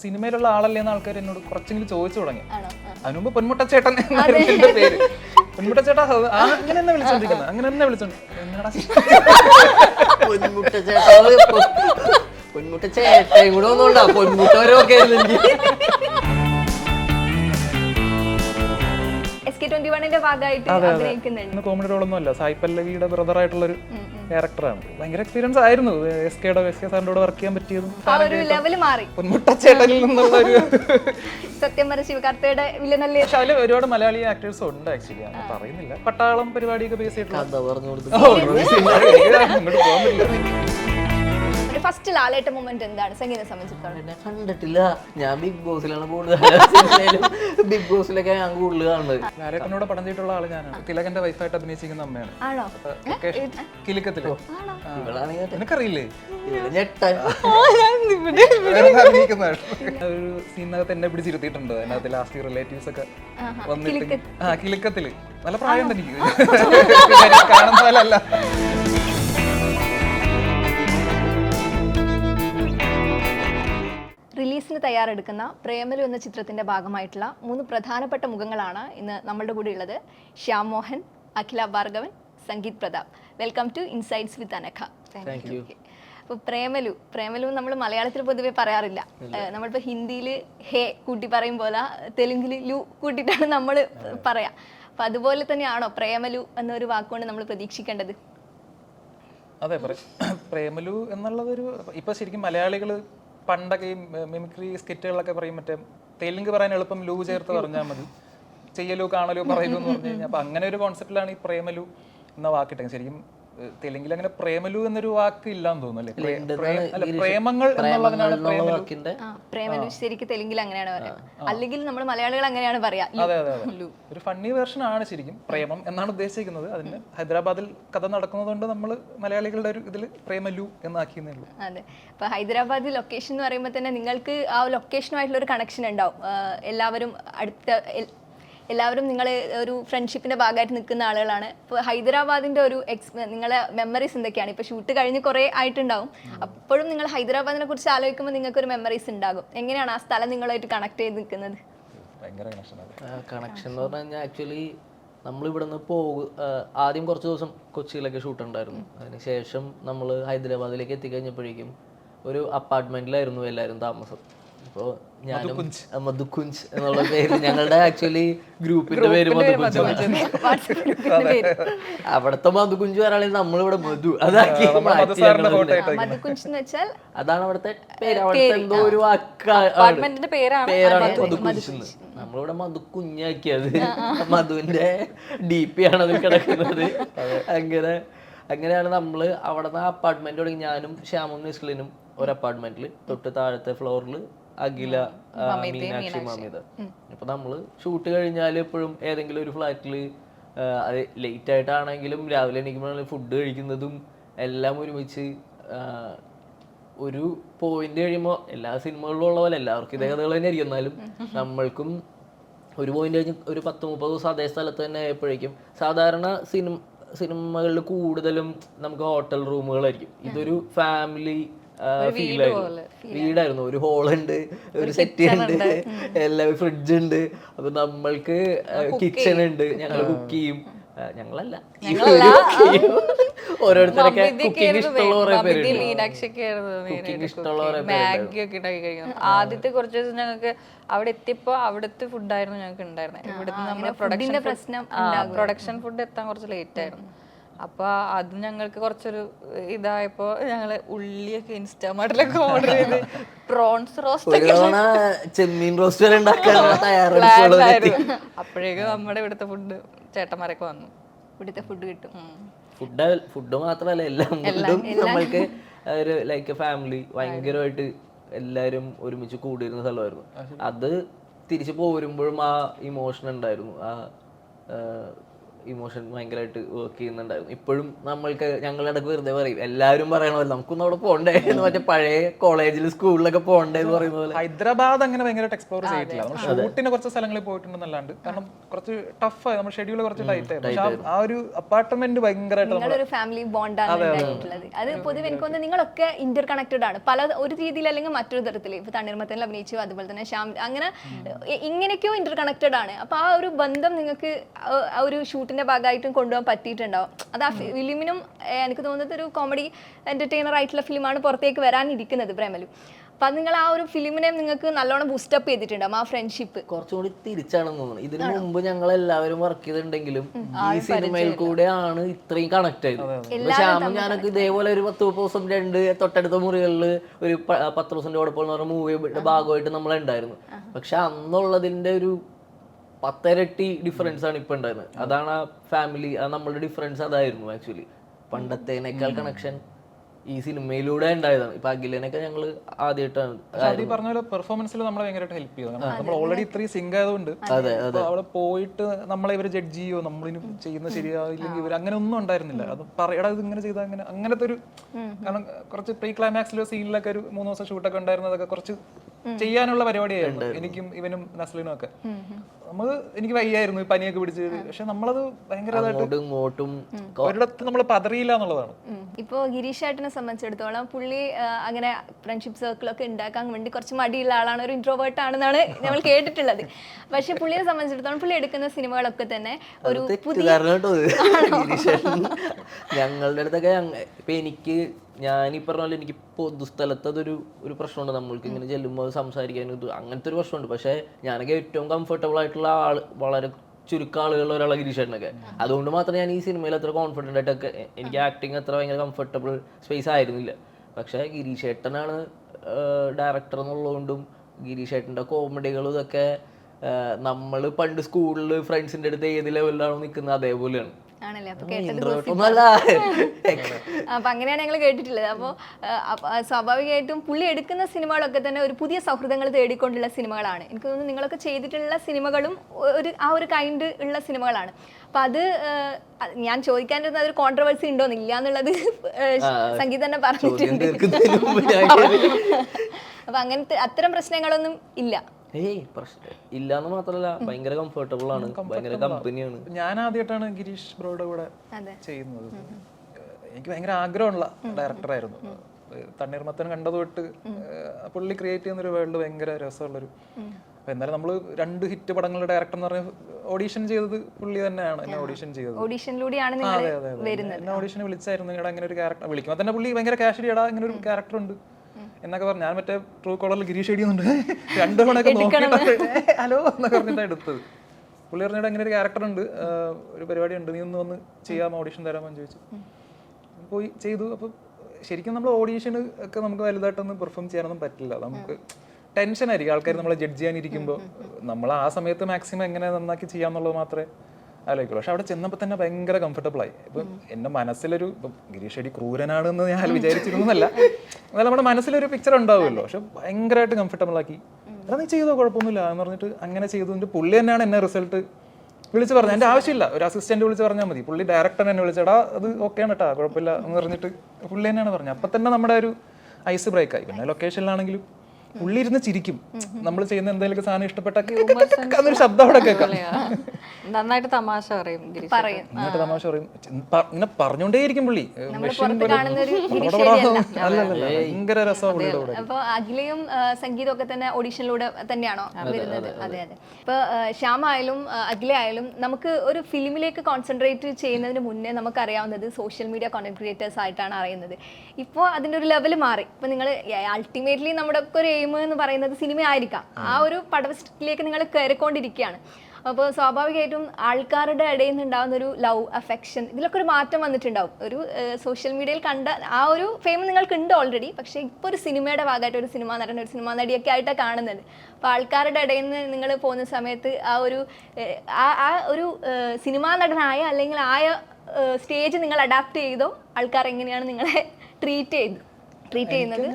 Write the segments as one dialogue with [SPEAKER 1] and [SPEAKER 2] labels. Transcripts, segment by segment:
[SPEAKER 1] സിനിമയിലുള്ള ആളല്ലേ എന്ന് ആൾക്കാർ എന്നോട് കുറച്ചെങ്കിലും ചോദിച്ചു തുടങ്ങി.
[SPEAKER 2] ആണോ? ആ.
[SPEAKER 1] അതിനു മുമ്പ് പൊന്മുട്ടച്ചേട്ടൻ എന്നായിരുന്നു എന്റെ പേര്. പൊന്മുട്ടച്ചേട്ടാ അങ്ങനെ തന്നെ വിളിച്ചോണ്ടിരിക്കുന്നത് അങ്ങനെ തന്നെ വിളിച്ചോണ്ട്
[SPEAKER 3] കൂടെ ഒന്നുണ്ടാ?
[SPEAKER 2] ഭാഗമായിട്ട് അഭിനയിക്കുന്നുണ്ട്.
[SPEAKER 1] കോമഡി റോളൊന്നും അല്ല സായി പല്ലവിയുടെ ബ്രദർ ആയിട്ടുള്ള ഒരു ക്യാരക്ടറാണ് ഭയങ്കര എക്സ്പീരിയൻസ് ആയിരുന്നു. എസ് കെയുടെ എസ് കെ സാറിനോട് കൂടെ വർക്ക് ചെയ്യാൻ പറ്റിയതും
[SPEAKER 2] ഒരു ലെവൽ മാറി.
[SPEAKER 1] പൊന്മുട്ടച്ചേട്ടനിൽ നിന്നുള്ള ഒരു
[SPEAKER 2] സത്യം പറഞ്ഞ ശിവകാർത്തയുടെ വില്ലനല്ലേ
[SPEAKER 1] പക്ഷെ അതിൽ ഒരുപാട് മലയാളി ആക്ടേഴ്സ് ഉണ്ട് ആക്ച്വലി അങ്ങനെ പറയുന്നില്ല. പട്ടാളം പരിപാടിയൊക്കെ ബേസ് ചെയ്തിട്ടുള്ള
[SPEAKER 2] ഫസ്റ്റ് ലാലേട്ട മൊമെന്റ് എന്താണ്? സംഗീതം സംബന്ധിച്ചിടത്തോളം.
[SPEAKER 3] എന്നെ കണ്ടിട്ടില്ല. ഞാൻ ബിഗ് ബോസിലാണ് കൂടുതൽ ബിഗ് ബോസിലൊക്കെ ഞാൻ കൂടുതൽ കാണുന്നത്.
[SPEAKER 1] ലാലേട്ടനോട് പടം ചെയ്തിട്ടുള്ള ആൾ ഞാനാണ്. തിലകന്റെ വൈഫായിട്ട് അഭിനയിച്ചിരിക്കുന്ന അമ്മയാണ്.
[SPEAKER 2] ആണോ?
[SPEAKER 1] കിലുക്കത്തിൽ. അഭിനയിക്കുന്നതാണ്. ഒരു സീനകത്ത് എന്നെ പിടിച്ചിരുത്തിയിട്ടുണ്ട്. അതിനകത്ത് ലാസ്റ്റ് റിലേറ്റീവ്സ് ഒക്കെ വന്നിട്ട് ആ കിലുക്കത്തിൽ. നല്ല പ്രായമുണ്ട് എനിക്ക്. കാണുന്ന പോലെ
[SPEAKER 2] റിലീസിന് തയ്യാറെടുക്കുന്ന പ്രേമലു എന്ന ചിത്രത്തിന്റെ ഭാഗമായിട്ടുള്ള മൂന്ന് പ്രധാനപ്പെട്ട മുഖങ്ങളാണ് ഇന്ന് നമ്മളുടെ കൂടെ ഉള്ളത്. Shyam Mohan Akhila Bhargavan Sangeeth Prathap. Welcome to insights with Anakha
[SPEAKER 3] അപ്പൊ
[SPEAKER 2] അപ്പോൾ പ്രേമലു പ്രേമലു നമ്മൾ മലയാളത്തിൽ പൊതുവെ പറയാറില്ല. നമ്മളിപ്പോ നമ്മളിപ്പോൾ ഹിന്ദിയിൽ ഹേ കൂട്ടി പറയും പോലെ തെലുങ്കിൽ ലു കൂട്ടിയിട്ടാണ് നമ്മൾ പറയാ. അപ്പം അതുപോലെ തന്നെയാണോ പ്രേമലു എന്നൊരു വാക്കുകൊണ്ട് നമ്മൾ പ്രതീക്ഷിക്കേണ്ടത്?
[SPEAKER 1] അതെ പ്രേമലു എന്നുള്ളതൊരു ഇപ്പൊ ശരിക്കും മലയാളികൾ പണ്ടൊക്കെ ഈ മിമിക്രി സ്കിറ്റുകളൊക്കെ പറയും മറ്റേ തെലുങ്ക് പറയാൻ എളുപ്പം ലൂ ചേർത്ത് പറഞ്ഞാൽ മതി. ചെയ്യലു കാണലു പറയലു എന്ന് പറഞ്ഞു കഴിഞ്ഞാൽ അപ്പൊ അങ്ങനെ ഒരു കോൺസെപ്റ്റിലാണ് ഈ പ്രേമലു എന്ന വാക്കിട്ടെങ്കിൽ ശരിക്കും തെലുങ്കിൽ അങ്ങനെ പ്രേമലു എന്നൊരു വാക്ക് ഇല്ലാന്ന് തോന്നുന്നു പ്രേമങ്ങൾ എന്നുള്ളതിനാണ്
[SPEAKER 3] വാക്കിന്റെ
[SPEAKER 2] പ്രേമലു ശരിക്കും തെലുങ്കിൽ അങ്ങനെയാണ് പറയാ. അല്ലെങ്കിൽ നമ്മൾ മലയാളികൾ അങ്ങനെയാണ് പറയാ.
[SPEAKER 1] അതെ അതെ അതെ. ഒരു ഫണ്ണി വേർഷൻ ആണ് ശരിക്കും പ്രേമം എന്നാണ് ഉദ്ദേശിക്കുന്നത്. അതിന് ഹൈദരാബാദിൽ കഥ നടക്കുന്നതുകൊണ്ട് നമ്മൾ മലയാളികളുടെ ഒരു ഇതിൽ പ്രേമലു എന്നാക്കിയെന്നേ ഉള്ളൂ.
[SPEAKER 2] അതെ. ഇപ്പൊ ഹൈദരാബാദ് ലൊക്കേഷൻ എന്ന് പറയുമ്പോൾ തന്നെ നിങ്ങൾക്ക് ആ ലൊക്കേഷനുമായിട്ടുള്ള ഒരു കണക്ഷൻ ഉണ്ടാവും. എല്ലാവരും അടുത്ത എല്ലാവരും നിങ്ങൾ ഒരു ഫ്രണ്ട്ഷിപ്പിന്റെ ഭാഗമായിട്ട് നിൽക്കുന്ന ആളുകളാണ്. ഇപ്പോൾ ഹൈദരാബാദിന്റെ ഒരു എക്സ് നിങ്ങളെ മെമ്മറീസ് എന്തൊക്കെയാണ്? ഇപ്പോൾ ഷൂട്ട് കഴിഞ്ഞ് കുറേ ആയിട്ടുണ്ടാവും. അപ്പോഴും നിങ്ങൾ ഹൈദരാബാദിനെ കുറിച്ച് ആലോചിക്കുമ്പോൾ നിങ്ങൾക്ക് ഒരു മെമ്മറീസ് ഉണ്ടാകും. എങ്ങനെയാണ് ആ സ്ഥലം നിങ്ങളായിട്ട് കണക്ട് ചെയ്ത് നിൽക്കുന്നത്?
[SPEAKER 1] കണക്ഷൻ
[SPEAKER 3] കണക്ഷൻ എന്ന് പറഞ്ഞു കഴിഞ്ഞാൽ ആക്ച്വലി നമ്മൾ ഇവിടെ നിന്ന് പോകും ആദ്യം കുറച്ച് ദിവസം കൊച്ചിയിലൊക്കെ ഷൂട്ട് ഉണ്ടായിരുന്നു. അതിനുശേഷം നമ്മൾ ഹൈദരാബാദിലേക്ക് എത്തിക്കഴിഞ്ഞപ്പോഴേക്കും ഒരു അപ്പാർട്ട്മെന്റിലായിരുന്നു എല്ലാവരും താമസം. അപ്പോൾ ഞാനും മധുക്കുഞ്ച് എന്നുള്ള പേര് ഞങ്ങളുടെ ആക്ച്വലി ഗ്രൂപ്പിന്റെ പേര് മധുക്കുഞ്ച് അവിടത്തെ മധുക്കുഞ്ച് വരാണെങ്കിൽ നമ്മളിവിടെ മധു. അതാക്കി അതാണ് അവിടുത്തെ പേര്. അവിടുത്തെ എന്തോ ഒരു
[SPEAKER 4] പേരാണ്
[SPEAKER 3] പേരാണ് മധുക്കുഞ്ച് നമ്മളിവിടെ മധുക്കുഞ്ഞാക്കിയത് മധുവിന്റെ ഡി പി ആണ് അത് കിടക്കുന്നത്. അങ്ങനെ അങ്ങനെയാണ് നമ്മൾ അവിടെ നിന്ന് അപ്പാർട്ട്മെന്റ് തുടങ്ങി. ഞാനും ശ്യാമും നിസ്ലിനും ഒരു അപ്പാർട്ട്മെന്റിൽ തൊട്ട് താഴത്തെ ഫ്ലോറിൽ അഖില മീനാക്ഷി മാമിത. അപ്പൊ നമ്മൾ ഷൂട്ട് കഴിഞ്ഞാൽ എപ്പോഴും ഏതെങ്കിലും ഒരു ഫ്ലാറ്റിൽ അത് ലേറ്റ് ആയിട്ടാണെങ്കിലും രാവിലെ എണീക്കുമ്പോഴാണെങ്കിലും ഫുഡ് കഴിക്കുന്നതും എല്ലാം ഒരുമിച്ച് ഒരു പോയിന്റ് കഴിയുമ്പോൾ എല്ലാ സിനിമകളിലും ഉള്ള പോലെ എല്ലാവർക്കും ഇതേ കഥകൾ തന്നെ ആയിരിക്കും എന്നാലും നമ്മൾക്കും ഒരു പോയിന്റ് കഴിഞ്ഞ് ഒരു പത്ത് മുപ്പത് ദിവസം അതേ സ്ഥലത്ത് തന്നെ ആയപ്പോഴേക്കും സാധാരണ സിനിമ സിനിമകളിൽ കൂടുതലും നമുക്ക് ഹോട്ടൽ റൂമുകളായിരിക്കും ഇതൊരു ഫാമിലി ഫീലായിരുന്നു വീടായിരുന്നു. ഒരു ഹോളുണ്ട് ഒരു സെറ്റ് ഉണ്ട് എല്ലാ ഫ്രിഡ്ജ് ഉണ്ട്. അപ്പൊ നമ്മൾക്ക് കിച്ചൺ ഉണ്ട്. ഞങ്ങൾ കുക്ക് ചെയ്യും. ഞങ്ങളല്ല. ഓരോരുത്തരൊക്കെ കുക്കിംഗ് ഇഷ്ടമുള്ള കുറെ പേരുണ്ട്. ഇഷ്ടമുള്ള കുറെ
[SPEAKER 4] മാഗി ഒക്കെ ഉണ്ടാക്കി കഴിക്കുന്നു ആദ്യത്തെ കുറച്ച് ദിവസം ഞങ്ങൾക്ക് അവിടെ എത്തിയപ്പോ അവിടുത്തെ ഫുഡായിരുന്നു ഞങ്ങൾക്ക് ഉണ്ടായിരുന്നത്. ഇവിടുത്തെ നമ്മുടെ പ്രൊഡക്ഷൻ
[SPEAKER 2] പ്രശ്നം
[SPEAKER 4] പ്രൊഡക്ഷൻ ഫുഡ് എത്താൻ കുറച്ച് ലേറ്റ് ആയിരുന്നു. അപ്പൊ അത് ഞങ്ങൾക്ക് കുറച്ചൊരു ഇതായപ്പോ ഞങ്ങൾ ഉള്ളിയൊക്കെ ഇൻസ്റ്റാമാർട്ടിലൊക്കെ ഓർഡർ ചെയ്ത് പ്രോൺസ് റോസ്റ്റ്
[SPEAKER 3] ചെമ്മീൻ റോസ്റ്റ് വരെ
[SPEAKER 4] അപ്പോഴേക്കും നമ്മുടെ ഇവിടുത്തെ ഫുഡ് ചേട്ടന്മാരൊക്കെ വന്നു.
[SPEAKER 2] ഇവിടുത്തെ ഫുഡ് കിട്ടും.
[SPEAKER 3] ഫുഡ് ഫുഡ് മാത്രമല്ല എല്ലാം നമ്മൾക്ക് ഒരു ലൈക്ക് ഫാമിലി ഭയങ്കരമായിട്ട് എല്ലാരും ഒരുമിച്ച് കൂടിയിരുന്ന സ്ഥലമായിരുന്നു. അത് തിരിച്ചു പോരുമ്പോഴും ആ ഇമോഷൻ ഉണ്ടായിരുന്നു. ആ, ഇമോഷൻ ഭയങ്കരമായിട്ട് വർക്ക് ചെയ്യുന്നുണ്ടായിരുന്നു. ഇപ്പോഴും നമ്മൾക്ക് ഞങ്ങളുടെ ഇടയ്ക്ക് വെറുതെ പറയും എല്ലാവരും പറയണമല്ലോ നമുക്കൊന്നും അവിടെ പോകണ്ടേ എന്ന് മറ്റേ പഴയ കോളേജിൽ സ്കൂളിലൊക്കെ പോകണ്ടേ എന്ന് പറയുന്ന പോലെ.
[SPEAKER 1] ഹൈദരാബാദ് അങ്ങനെ ഭയങ്കരമായിട്ട് എക്സ്പ്ലോർ ചെയ്തിട്ടില്ല. നമ്മൾ ഷൂട്ടിന് കുറച്ച് സ്ഥലങ്ങളിൽ പോയിട്ടുണ്ടെന്നല്ലാണ്ട്. കാരണം കുറച്ച് ടഫ് ആയി. നമ്മുടെ ഷെഡ്യൂൾ കുറച്ച് ടൈറ്റ് ആയിരുന്നു. ആ- ഒരു അപ്പാർട്ട്മെന്റ് ഭയങ്കരമായിട്ട്
[SPEAKER 2] ഫാമിലി ബോണ്ടാണ് അത് പൊതുവെ എനിക്ക് തോന്നുന്നു നിങ്ങളൊക്കെ ഇന്റർ കണക്റ്റഡ് ആണ്. പല ഒരു രീതിയിൽ അല്ലെങ്കിൽ മറ്റൊരു തരത്തിൽ ഇപ്പൊ തണ്ണീർമത്തനിൽ അഭിനയിച്ചു അതുപോലെ തന്നെ ശ്യാം അങ്ങനെ ഇങ്ങനെയൊക്കെയോ ഇന്റർ കണക്റ്റഡ് ആണ്. അപ്പൊ ആ ഒരു ബന്ധം നിങ്ങൾക്ക് ആ- ഒരു ഒരു ഷൂട്ടിന്റെ ഭാഗമായിട്ടും കൊണ്ടുപോകാൻ പറ്റിയിട്ടുണ്ടാവും. അത് ആ ഫിലിമിനും എനിക്ക് തോന്നുന്നത് ഒരു കോമഡി എന്റർടൈനർ ആയിട്ടുള്ള ഫിലിമാണ് പുറത്തേക്ക് വരാനിരിക്കുന്നത് പ്രേമലു. അപ്പൊ അത് നിങ്ങൾ ആ ഒരു ഫിലിമിനെ നിങ്ങൾക്ക് നല്ലോണം ബൂസ്റ്റപ്പ് ചെയ്തിട്ടുണ്ടാവും ആ ഫ്രണ്ട്ഷിപ്പ്
[SPEAKER 3] കുറച്ചുകൂടി തിരിച്ചാണെന്ന് തോന്നുന്നു. ഇതിനു മുമ്പ് ഞങ്ങൾ എല്ലാവരും വർക്ക് ചെയ്തിട്ടുണ്ടെങ്കിലും ഈ സിനിമയിൽ കൂടെയാണ് ഇത്രയും കണക്ട് ആയത്. ശ്യാമും ഞാനൊക്കെ ഇതേപോലെ ഒരു പത്ത് മുപ്പത് ദിവസം രണ്ട് തൊട്ടടുത്ത മുറികളിൽ ഒരു പത്ത് ദിവസം ഓടപ്പോൾ എന്ന് പറഞ്ഞ മൂവിയുടെ ഭാഗമായിട്ട് നമ്മൾ ഉണ്ടായിരുന്നു. പക്ഷെ അന്നുള്ളതിന്റെ ഒരു പത്തിരട്ടി ഡിഫറൻസ് ആണ് ഇപ്പൊ ഉണ്ടായിരുന്നത് അതാണ് ആ ഫാമിലി നമ്മളുടെ ഡിഫറൻസ് അതായിരുന്നു ആക്ച്വലി പണ്ടത്തേനേക്കാൾ കണക്ഷൻ ഈ സിനിമയിലൂടെ ഉണ്ടായതാണ് ഇപ്പൊ അഖിലേനൊക്കെ ഞങ്ങൾ ആദ്യമായിട്ടാണ്
[SPEAKER 1] അത് ഈ പറഞ്ഞ പോലെ പെർഫോമൻസിൽ നമ്മളെ ഭയങ്കരമായിട്ട് ഹെൽപ്പ് ചെയ്തു. നമ്മൾ ഓൾറെഡി ഇത്രയും സിങ്ക് ആയതുകൊണ്ട് ഇപ്പൊ അവിടെ പോയിട്ട് നമ്മളെ ഇവർ ജഡ്ജ് ചെയ്യോ നമ്മളിനി ചെയ്യുന്ന ശരിയാവില്ലെങ്കിൽ ഇവർ അങ്ങനെ ഒന്നും ഉണ്ടായിരുന്നില്ല. അത് പറയടാ ഇത് ഇങ്ങനെ ചെയ്താൽ അങ്ങനെ അങ്ങനത്തെ ഒരു കാരണം കുറച്ച് പ്രീ ക്ലൈമാക്സിലോ സീനിലൊക്കെ ഒരു മൂന്ന് ദിവസം ഷൂട്ടൊക്കെ ഉണ്ടായിരുന്നതൊക്കെ കുറച്ച് ചെയ്യാനുള്ള പരിപാടിയായിരുന്നു. എനിക്കും ഇവനും നസ്ലിനും ഒക്കെ. നമ്മൾ എനിക്ക് വയ്യായിരുന്നു ഈ പനിയൊക്കെ പിടിച്ച് പക്ഷെ നമ്മളത് ഭയങ്കരമായിട്ട് ഒരിടത്ത് നമ്മൾ പതറിയില്ല എന്നുള്ളതാണ്.
[SPEAKER 2] ഇപ്പോൾ ഗിരീഷ് ഏട്ടനെ സംബന്ധിച്ചിടത്തോളം പുള്ളി അങ്ങനെ ഫ്രണ്ട്ഷിപ്പ് സർക്കിളൊക്കെ ഉണ്ടാക്കാൻ വേണ്ടി കുറച്ച് മടിയുള്ള ആളാണ്. ഒരു ഇൻട്രോവേർട്ട് ആണെന്നാണ് നമ്മൾ കേട്ടിട്ടുള്ളത്. പക്ഷെ പുള്ളിയെ സംബന്ധിച്ചിടത്തോളം പുള്ളി എടുക്കുന്ന സിനിമകളൊക്കെ തന്നെ ഒരു പുതിയ.
[SPEAKER 3] ഞങ്ങളുടെ അടുത്തൊക്കെ ഇപ്പൊ എനിക്ക് ഞാൻ ഈ പറഞ്ഞ പോലെ എനിക്ക് പൊതുസ്ഥലത്ത് അതൊരു ഒരു പ്രശ്നമുണ്ട്. നമ്മൾക്ക് ഇങ്ങനെ ചെല്ലുമ്പോൾ സംസാരിക്കാനും ഇത് അങ്ങനത്തെ ഒരു പ്രശ്നമുണ്ട്. പക്ഷേ ഞാനൊക്കെ ഏറ്റവും കംഫർട്ടബിൾ ആയിട്ടുള്ള ആൾ വളരെ ചുരുക്കം ആളുകളുള്ള ഒരാളെ ഗിരീഷേട്ടനൊക്കെ അതുകൊണ്ട് മാത്രം ഞാൻ ഈ സിനിമയിൽ അത്ര കോൺഫിഡന്റ് ആയിട്ടൊക്കെ എനിക്ക് ആക്ടിങ് അത്ര ഭയങ്കര കംഫർട്ടബിൾ സ്പേസ് ആയിരുന്നില്ല. പക്ഷേ ഗിരീഷേട്ടനാണ് ഡയറക്ടർ എന്നുള്ളതുകൊണ്ടും ഗിരീഷേട്ടന്റെ കോമഡികളും ഇതൊക്കെ നമ്മൾ പണ്ട് സ്കൂളിൽ ഫ്രണ്ട്സിന്റെ അടുത്ത് ഏത് ലെവലിലാണോ നിൽക്കുന്നത് അതേപോലെയാണ്.
[SPEAKER 2] ആണല്ലേ? അപ്പൊ കേട്ടത് അപ്പൊ അങ്ങനെയാണ് ഞങ്ങൾ കേട്ടിട്ടുള്ളത്. അപ്പോൾ സ്വാഭാവികമായിട്ടും പുള്ളി എടുക്കുന്ന സിനിമകളൊക്കെ തന്നെ ഒരു പുതിയ സൗഹൃദങ്ങൾ തേടിക്കൊണ്ടുള്ള സിനിമകളാണ്. എനിക്ക് തോന്നുന്നു നിങ്ങളൊക്കെ ചെയ്തിട്ടുള്ള സിനിമകളും ഒരു ആ ഒരു കൈൻഡ് ഉള്ള സിനിമകളാണ്. അപ്പൊ അത് ഞാൻ ചോദിക്കാനിരുന്ന അതൊരു കോൺട്രവേഴ്സി ഉണ്ടോ ഇല്ല എന്നുള്ളത് സംഗീത തന്നെ പറഞ്ഞിട്ടുണ്ട്. അപ്പൊ അങ്ങനത്തെ അത്തരം പ്രശ്നങ്ങളൊന്നും ഇല്ല.
[SPEAKER 3] ഏയ് പ്രശ്നം ഇല്ലാന്ന് മാത്രല്ല ഭയങ്കര കംഫർട്ടബിൾ ആണ് ഭയങ്കര കമ്പനിയാണ്
[SPEAKER 1] ഞാൻ ആദ്യമായിട്ടാണ് ഗിരീഷ് ബ്രോയുടെ കൂടെ
[SPEAKER 2] അതെ.
[SPEAKER 1] ചെയ്യുന്നത്. എനിക്ക് ഭയങ്കര ആഗ്രഹമുള്ള ഡയറക്ടറായിരുന്നു തണ്ണീർമത്തൻ കണ്ടത് തൊട്ട് പുള്ളി ക്രിയേറ്റ് ചെയ്യുന്ന ഒരു വേൾഡ് ഭയങ്കര രസമുള്ളൊരു അപ്പൊ എന്നാലും നമ്മൾ രണ്ട് ഹിറ്റ് പടങ്ങളുടെ ഡയറക്ടർ എന്ന് പറഞ്ഞ ഓഡീഷൻ ചെയ്തത് പുള്ളി തന്നെയാണ് എന്നെ ഓഡീഷൻ ചെയ്തത്.
[SPEAKER 2] ഓഡീഷനിലൂടെയാണ് ഓഡീഷൻ
[SPEAKER 1] അതെ അതെ എന്നെ വിളിച്ചായിരുന്നു ഇവിടെ അങ്ങനെ ഒരു ക്യാരക്ടർ വിളിക്കുമ്പോൾ തന്നെ പുള്ളി ഭയങ്കര കാഷ്വലി ഇടാ ഇങ്ങനെ ഒരു ക്യാരക്ടർ ഉണ്ട്. എന്നൊക്കെ പറഞ്ഞു. ഞാൻ മറ്റേ ട്രൂ കോളറിൽ ഗിരീഷ് എഴുതിയുന്നുണ്ട് രണ്ടു തവണയൊക്കെ നോക്കിയിട്ട് ഹലോ എന്നൊക്കെ പറഞ്ഞിട്ടാണ് എടുത്തത്. പുള്ളി പറഞ്ഞിട്ട് അങ്ങനെ ഒരു ക്യാരക്ടർ ഉണ്ട്. ഒരു പരിപാടി ഉണ്ട്. നീ ഒന്ന് വന്ന് ചെയ്യാമോ ഓഡീഷൻ തരാമോ എന്ന് ചോദിച്ചു. പോയി ചെയ്തു. അപ്പം ശരിക്കും നമ്മൾ ഓഡീഷന് ഒക്കെ നമുക്ക് വലുതായിട്ടൊന്നും പെർഫോം ചെയ്യാനൊന്നും പറ്റില്ല. നമുക്ക് ടെൻഷൻ ആയിരിക്കും. ആൾക്കാർ നമ്മളെ ജഡ്ജ് ചെയ്യാനിരിക്കുമ്പോൾ നമ്മൾ ആ സമയത്ത് മാക്സിമം എങ്ങനെ നന്നാക്കി ചെയ്യാന്നുള്ളത് മാത്രമേ ആലോചിക്കുള്ളൂ. പക്ഷെ അവിടെ ചെന്നപ്പോൾ തന്നെ ഭയങ്കര കംഫർട്ടബിൾ ആയി. ഇപ്പം എന്റെ മനസ്സിലൊരു ഇപ്പം ഗിരീഷ് അടി ക്രൂരനാണെന്ന് ഞാൻ വിചാരിച്ചിരുന്നല്ല എന്നാലും നമ്മുടെ മനസ്സിലൊരു പിക്ചർ ഉണ്ടാവുമല്ലോ. പക്ഷെ ഭയങ്കരമായിട്ട് കംഫർട്ടബിൾ ആക്കി. എടാ നീ ചെയ്തോ? കുഴപ്പമൊന്നുമില്ല എന്ന് പറഞ്ഞിട്ട് അങ്ങനെ ചെയ്തതിന്റെ പുള്ളി തന്നെയാണ് എന്നെ റിസൾട്ട് വിളിച്ച് പറഞ്ഞു എന്റെ ആവശ്യമില്ല. ഒരു അസിസ്റ്റന്റ് വിളിച്ച് പറഞ്ഞാൽ മതി. പുള്ളി ഡയറക്ടർ എന്നെ വിളിച്ചടാ അത് ഓക്കെ ആണ് കേട്ടാ കുഴപ്പമില്ല എന്ന് പറഞ്ഞിട്ട് പുള്ളി തന്നെയാണ് പറഞ്ഞത്. അപ്പം തന്നെ നമ്മുടെ ഒരു ഐസ് ബ്രേക്ക് ആയി. പിന്നെ ലൊക്കേഷനിലാണെങ്കിലും പുള്ളി ഇരുന്ന് ചിരിക്കും നമ്മൾ ചെയ്യുന്ന എന്തെങ്കിലും സാധനം ഇഷ്ടപ്പെട്ട എന്നൊരു ശബ്ദം അവിടെ കേൾക്കാം.
[SPEAKER 4] നന്നായിട്ട് തമാശ പറയും
[SPEAKER 1] നന്നായിട്ട് തമാശ പറയും. ഇങ്ങനെ പറഞ്ഞോണ്ടേയിരിക്കും പുള്ളി. ഭയങ്കര രസമാണ് പുള്ളിയുടെ കൂടെ.
[SPEAKER 2] അപ്പൊ അഖിലയും സംഗീതം ഒക്കെ തന്നെ ഓഡീഷനിലൂടെ തന്നെയാണോ വരുന്നത്? അതെ അതെ ഇപ്പൊ ശ്യാം ആയാലും അഖില ആയാലും നമുക്ക് ഒരു ഫിലിമിലേക്ക് കോൺസെൻട്രേറ്റ് ചെയ്യുന്നതിന് മുന്നേ നമുക്ക് അറിയാവുന്നത് സോഷ്യൽ മീഡിയ കോണ്ടന്റ് ക്രിയേറ്റേഴ്സ് ആയിട്ടാണ് അറിയുന്നത്. ഇപ്പോൾ അതിന്റെ ഒരു ലെവൽ മാറി. ഇപ്പൊ നിങ്ങൾ അൾട്ടിമേറ്റ്ലി നമ്മുടെ ഒക്കെ ഒരു എയിം എന്ന് പറയുന്നത് സിനിമ ആയിരിക്കാം. ആ. ഒരു പടവസ്റ്റിലേക്ക് നിങ്ങൾ കയറിക്കൊണ്ടിരിക്കുകയാണ്. അപ്പോൾ സ്വാഭാവികമായിട്ടും ആൾക്കാരുടെ ഇടയിൽ നിന്ന് ഉണ്ടാകുന്ന ഒരു ലവ് അഫെക്ഷൻ ഇതിലൊക്കെ ഒരു മാറ്റം വന്നിട്ടുണ്ടാവും. ഒരു സോഷ്യൽ മീഡിയയിൽ കണ്ട ആ ഒരു ഫെയിം നിങ്ങൾക്ക് ഉണ്ട് ഓൾറെഡി പക്ഷേ ഇപ്പോൾ ഒരു സിനിമയുടെ ഭാഗമായിട്ട് ഒരു സിനിമ നടൻ ഒരു സിനിമ നടിയൊക്കെ ആയിട്ടാണ് കാണുന്നത്. അപ്പോൾ ആൾക്കാരുടെ ഇടയിൽ നിന്ന് നിങ്ങൾ പോകുന്ന സമയത്ത് ആ ഒരു ആ ആ ഒരു സിനിമാ നടനായ അല്ലെങ്കിൽ ആയ സ്റ്റേജ് നിങ്ങൾ അഡാപ്റ്റ് ചെയ്തോ? ആൾക്കാർ എങ്ങനെയാണ് നിങ്ങളെ ട്രീറ്റ് ചെയ്ത് ട്രീറ്റ് ചെയ്യുന്നത്?